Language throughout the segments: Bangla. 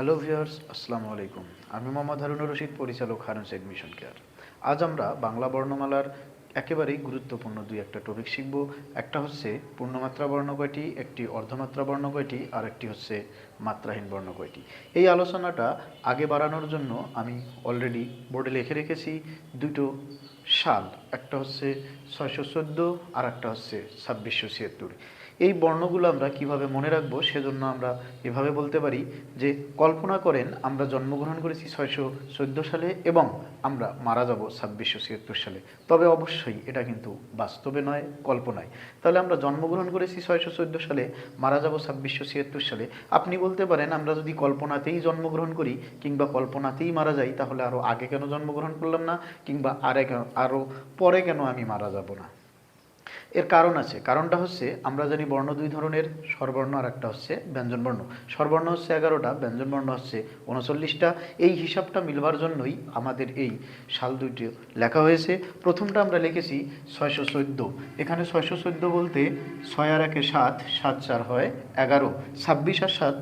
হ্যালো ভিউয়ার্স আসসালামু আলাইকুম আমি মোহাম্মদ হারুনুর রশিদ, পরিচালক হারুনস এডমিশন কেয়ার। আজ আমরা বাংলা বর্ণমালার একেবারেই গুরুত্বপূর্ণ দুই একটা টপিক শিখব। একটা হচ্ছে পূর্ণমাত্রা বর্ণ কয়টি, একটি অর্ধমাত্রা বর্ণ কয়টি, আর একটি হচ্ছে মাত্রাহীন বর্ণ কয়টি। এই আলোচনাটা আগে বাড়ানোর জন্য আমি অলরেডি বোর্ডে লিখে রেখেছি দুটো সাল। একটা হচ্ছে ছয়শো চোদ্দ, আর একটা হচ্ছে ছাব্বিশশো ছিয়াত্তর। এই বর্ণগুলো আমরা কীভাবে মনে রাখব সেজন্য আমরা এভাবে বলতে পারি যে কল্পনা করেন আমরা জন্মগ্রহণ করেছি ছয়শো চোদ্দ সালে এবং আমরা মারা যাব ছাব্বিশশো ছিয়াত্তর সালে। তবে অবশ্যই এটা কিন্তু বাস্তবে নয়, কল্পনায়। তাহলে আমরা জন্মগ্রহণ করেছি ছয়শো চোদ্দ সালে, মারা যাব ছাব্বিশশো ছিয়াত্তর সালে। আপনি বলতে পারেন আমরা যদি কল্পনাতেই জন্মগ্রহণ করি কিংবা কল্পনাতেই মারা যাই তাহলে আরও আগে কেন জন্মগ্রহণ করলাম না কিংবা আরে কেন আরও পরে কেন আমি মারা যাব না? এর কারণ আছে। কারণটা হচ্ছে, আমরা জানি বর্ণ দুই ধরনের, স্বরবর্ণ আর একটা হচ্ছে ব্যঞ্জনবর্ণ। স্বরবর্ণ হচ্ছে এগারোটা, ব্যঞ্জনবর্ণ হচ্ছে উনচল্লিশটা। এই হিসাবটা মিলবার জন্যই আমাদের এই সাল দুইটি লেখা হয়েছে। প্রথমটা আমরা লিখেছি ছয়শো চোদ্দ। এখানে ছয়শো চোদ্দ বলতে ছয় আর একে সাত সাত চার হয় এগারো। ছাব্বিশ আর সাত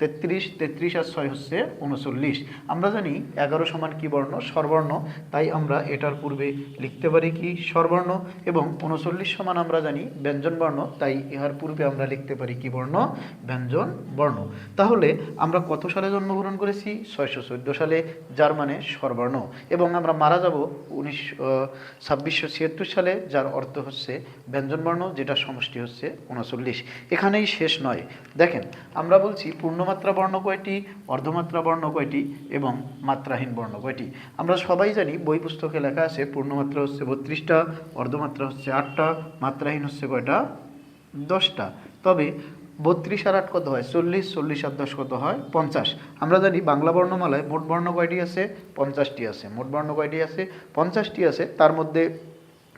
তেত্রিশ তেত্রিশ আর ছয় হচ্ছে উনচল্লিশ। আমরা জানি এগারো সমান কি বর্ণ? স্বরবর্ণ। তাই আমরা এটার পূর্বে লিখতে পারি কি? স্বরবর্ণ এবং উনচল্লিশ সমান আমরা জানি ব্যঞ্জন বর্ণ। তাই ইহার পূর্বে আমরা লিখতে পারি কি বর্ণ? ব্যঞ্জন বর্ণ। তাহলে আমরা কত সালে জন্মগ্রহণ করেছি? ছয়শো চোদ্দ সালে, যার মানে স্বরবর্ণ। এবং আমরা মারা যাব উনিশ ছাব্বিশশো ছিয়াত্তর সালে, যার অর্থ হচ্ছে ব্যঞ্জনবর্ণ যেটা সমষ্টি হচ্ছে উনচল্লিশ। এখানেই শেষ নয়। দেখেন, আমরা বলছি পূর্ণমাত্রা বর্ণ কয়টি, অর্ধমাত্রা বর্ণ কয়টি এবং মাত্রাহীন বর্ণ কয়টি? আমরা সবাই জানি বই পুস্তকে লেখা আছে পূর্ণমাত্রা হচ্ছে বত্রিশটা, অর্ধমাত্রা হচ্ছে আটটা, মাত্রাহীন হচ্ছে কয়টা? দশটা। তবে বত্রিশ আর আট কত হয়? চল্লিশ চল্লিশ আর দশ কত হয়? পঞ্চাশ। আমরা জানি বাংলা বর্ণমালায় মোট বর্ণ কয়টি আছে? পঞ্চাশটি আছে। মোট বর্ণ কয়টি আছে? পঞ্চাশটি আছে। তার মধ্যে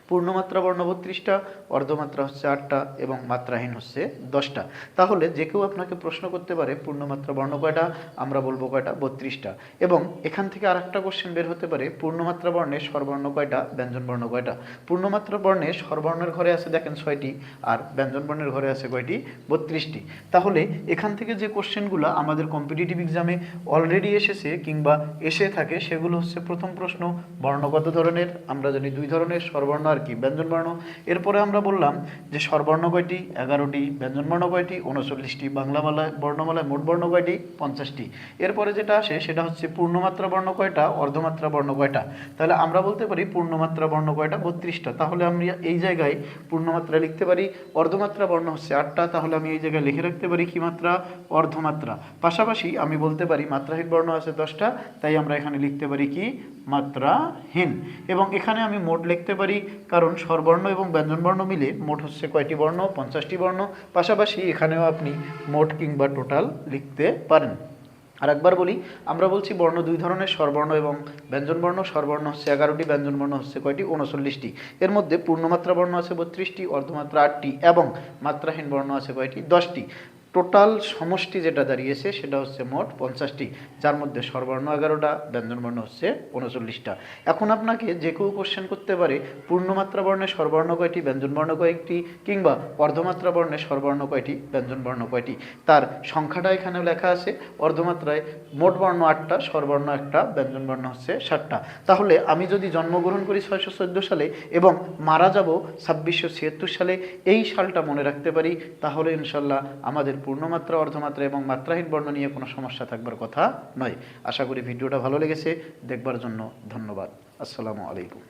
পূর্ণমাত্রা বর্ণ বত্রিশটা অর্ধমাত্রা হচ্ছে আটটা এবং মাত্রাহীন হচ্ছে দশটা। তাহলে যে কেউ আপনাকে প্রশ্ন করতে পারে, পূর্ণমাত্রা বর্ণ কয়টা, আমরা বলব কয়টা, বত্রিশটা। এবং এখান থেকে আর একটা কোশ্চেন বের হতে পারে, পূর্ণমাত্রা বর্ণে স্বরবর্ণ কয়টা, ব্যঞ্জন বর্ণ কয়টা? পূর্ণমাত্রা বর্ণে স্বরবর্ণের ঘরে আছে দেখেন ছয়টি, আর ব্যঞ্জন বর্ণের ঘরে আছে কয়টি? বত্রিশটি। তাহলে এখান থেকে যে কোশ্চেনগুলো আমাদের কম্পিটিটিভ এক্সামে অলরেডি এসেছে কিংবা এসে থাকে, সেগুলো হচ্ছে প্রথম প্রশ্ন, বর্ণগত ধরনের, আমরা জানি দুই ধরনের, স্বরবর্ণ আর কি? ব্যঞ্জনবর্ণ এরপরে আমরা বললাম যে স্বরবর্ণ কয়টি? এগারোটি। ব্যঞ্জনবর্ণ কয়টি? উনচল্লিশটি। বাংলা মালায় বর্ণমালায় মোট বর্ণ কয়টি? পঞ্চাশটি। এরপরে যেটা আসে সেটা হচ্ছে পূর্ণমাত্রা বর্ণ কয়টা? অর্ধমাত্রা বর্ণ কয়টা? তাহলে আমরা বলতে পারি পূর্ণমাত্রা বর্ণ কয়টা? বত্রিশটা। তাহলে আমি এই জায়গায় পূর্ণমাত্রা লিখতে পারি। অর্ধমাত্রা বর্ণ হচ্ছে আটটা। তাহলে আমি এই জায়গায় লিখে রাখতে পারি কি মাত্রা? অর্ধমাত্রা। পাশাপাশি আমি বলতে পারি মাত্রাহীন বর্ণ আছে দশটা। তাই আমরা এখানে লিখতে পারি কি? মাত্রাহীন। এবং এখানে আমি মোট লিখতে পারি কারণ স্বরবর্ণ এবং ব্যঞ্জনবর্ণ মিলে মোট হচ্ছে কয়টি বর্ণ? পঞ্চাশটি বর্ণ। পাশাপাশি এখানেও আপনি মোট কিংবা টোটাল লিখতে পারেন। আর একবার বলি, আমরা বলছি বর্ণ দুই ধরনের, স্বরবর্ণ এবং ব্যঞ্জনবর্ণ। স্বরবর্ণ হচ্ছে এগারোটি, ব্যঞ্জনবর্ণ হচ্ছে কয়টি? উনচল্লিশটি। এর মধ্যে পূর্ণমাত্রা বর্ণ আছে বত্রিশটি, অর্ধমাত্রা আটটি এবং মাত্রাহীন বর্ণ আছে কয়টি? দশটি। টোটাল সমষ্টি যেটা দাঁড়িয়েছে সেটা হচ্ছে মোট পঞ্চাশটি, যার মধ্যে স্বরবর্ণ এগারোটা, ব্যঞ্জনবর্ণ হচ্ছে উনচল্লিশটা। এখন আপনাকে যে কেউ কোশ্চেন করতে পারে, পূর্ণমাত্রা বর্ণে স্বরবর্ণ কয়টি, ব্যঞ্জনবর্ণ কয়েকটি, কিংবা অর্ধমাত্রা বর্ণে স্বরবর্ণ কয়টি, ব্যঞ্জনবর্ণ কয়টি, তার সংখ্যাটা এখানে লেখা আছে, অর্ধমাত্রায় মোট বর্ণ আটটা স্বরবর্ণ একটা, ব্যঞ্জনবর্ণ হচ্ছে ষাটটা। তাহলে আমি যদি জন্মগ্রহণ করি ছয়শো চোদ্দ সালে এবং মারা যাব ছাব্বিশশো ছিয়াত্তর সালে, এই সালটা মনে রাখতে পারি, তাহলে ইনশাল্লাহ আমাদের পূর্ণমাত্রা অর্ধমাত্রা এবং মাত্রাহীন বর্ণ নিয়ে কোনো সমস্যা থাকবার কথা নয়। আশা করি ভিডিওটা ভালো লেগেছে। দেখবার জন্য ধন্যবাদ। আসসালামু আলাইকুম।